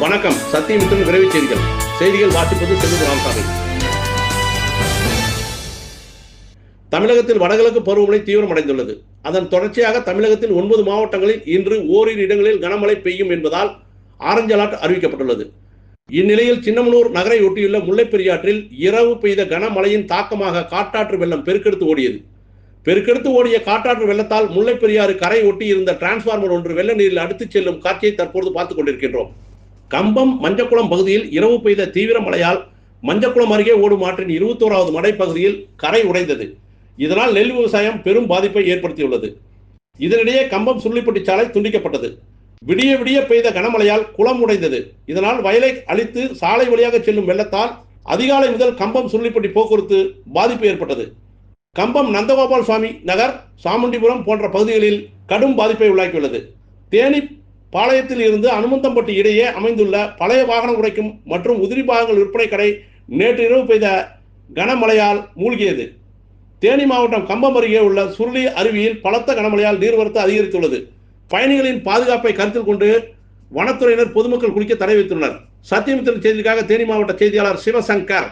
வணக்கம். சத்தியமித்திரன் விரைவு செய்திகள். செய்திகள் வாசிப்பது செல்வது ராமசாமி. தமிழகத்தில் வடகிழக்கு பருவமழை தீவிரமடைந்துள்ளது. அதன் தொடர்ச்சியாக தமிழகத்தில் ஒன்பது மாவட்டங்களில் இன்று ஓரிரு இடங்களில் கனமழை பெய்யும் என்பதால் ஆரஞ்சு அலர்ட் அறிவிக்கப்பட்டுள்ளது. இந்நிலையில் சின்னமனூர் நகரை ஒட்டியுள்ள முல்லைப்பெரியாற்றில் இரவு பெய்த கனமழையின் தாக்கமாக காட்டாற்று வெள்ளம் பெருக்கெடுத்து ஓடியது. பெருக்கெடுத்து ஓடிய காட்டாற்று வெள்ளத்தால் முல்லைப்பெரியாறு கரை ஒட்டி இருந்த டிரான்ஸ்பார்மர் ஒன்று வெள்ள நீரில் அடுத்துச் செல்லும் காட்சியை தற்போது பார்த்துக் கொண்டிருக்கின்றோம். கம்பம் மஞ்சக்குளம் பகுதியில் இரவு பெய்த தீவிர மழையால் மஞ்சக்குளம் அருகே ஓடும் ஆற்றின் இருபத்தோராவது மடை பகுதியில் கரை உடைந்தது. இதனால் நெல் விவசாயம் பெரும் பாதிப்பை ஏற்படுத்தியுள்ளது. இதனிடையே கம்பம் சுள்ளிப்பட்டி சாலை துண்டிக்கப்பட்டது. விடிய விடிய பெய்த கனமழையால் குளம் உடைந்தது. இதனால் வயலை அழித்து சாலை வழியாக செல்லும் வெள்ளத்தால் அதிகாலை முதல் கம்பம் சுள்ளிப்பட்டி போக்குவரத்து பாதிப்பு ஏற்பட்டது. கம்பம் நந்தகோபால் சுவாமி நகர் சாமுண்டிபுரம் போன்ற பகுதிகளில் கடும் பாதிப்பை உள்ளாக்கியுள்ளது. தேனி பாளையத்தில் இருந்து அனுமந்தம்பட்டி இடையே அமைந்துள்ள பழைய வாகனம் உடைக்கும் மற்றும் உதிரி பாகங்கள் விற்பனை கடை நேற்று இரவு பெய்த கனமழையால் மூழ்கியது. தேனி மாவட்டம் கம்பம் அருகே உள்ள சுருளி அருவியில் பலத்த கனமழையால் நீர்வரத்து அதிகரித்துள்ளது. பயணிகளின் பாதுகாப்பை கருத்தில் கொண்டு வனத்துறையினர் பொதுமக்கள் குளிக்க தடை வைத்துள்ளனர் சத்தியமித்திரன் செய்திக்காக தேனி மாவட்ட செய்தியாளர் சிவசங்கர்.